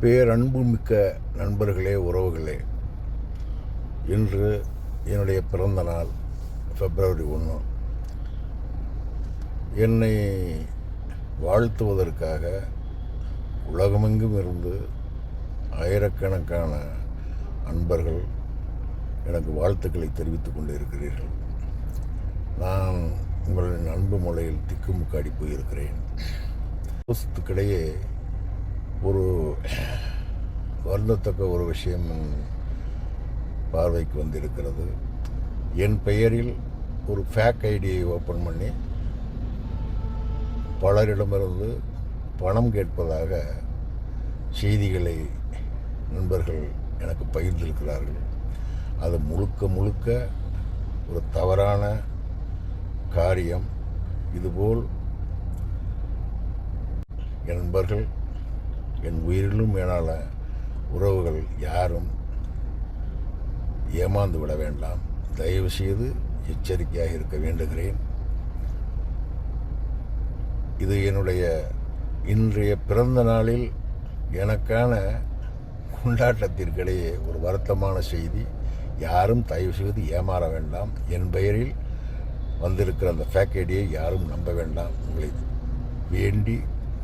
பேரன்பு மிக்க நண்பர்களே உறவுகளே. இன்று என்னுடைய பிறந்த நாள் பிப்ரவரி ஒன்று என்னை வாழ்த்துவதற்காக உலகமெங்கும் இருந்து ஆயிரக்கணக்கான அன்பர்கள் எனக்கு வாழ்த்துக்களை தெரிவித்துக் கொண்டிருக்கிறீர்கள். நான் உங்களின் அன்பு மொழியில் திக்குமுக்காடி போயிருக்கிறேன். புஸ்துக்கிடையே ஒரு வருந்தத்தக்க ஒரு விஷயம் பார்வைக்கு வந்திருக்கிறது. என் பெயரில் ஒரு ஃபேக் ஐடியை ஓப்பன் பண்ணி பலரிடமிருந்து பணம் கேட்பதாக செய்திகளை நண்பர்கள் எனக்கு பகிர்ந்திருக்கிறார்கள். அது முழுக்க முழுக்க ஒரு தவறான காரியம். இதுபோல் என் நண்பர்கள் என் உயிரிலும் மேலான உறவுகள் யாரும் ஏமாந்து விட வேண்டாம். தயவு செய்து எச்சரிக்கையாக இருக்க வேண்டுகிறேன். இது என்னுடைய இன்றைய பிறந்த நாளில் எனக்கான கொண்டாட்டத்திற்கிடையே ஒரு வருத்தமான செய்தி. யாரும் தயவு செய்து ஏமாற வேண்டாம். என் பெயரில் வந்திருக்கிற அந்த ஃபேக்கேடியை யாரும் நம்ப வேண்டாம். உங்களை வேண்டி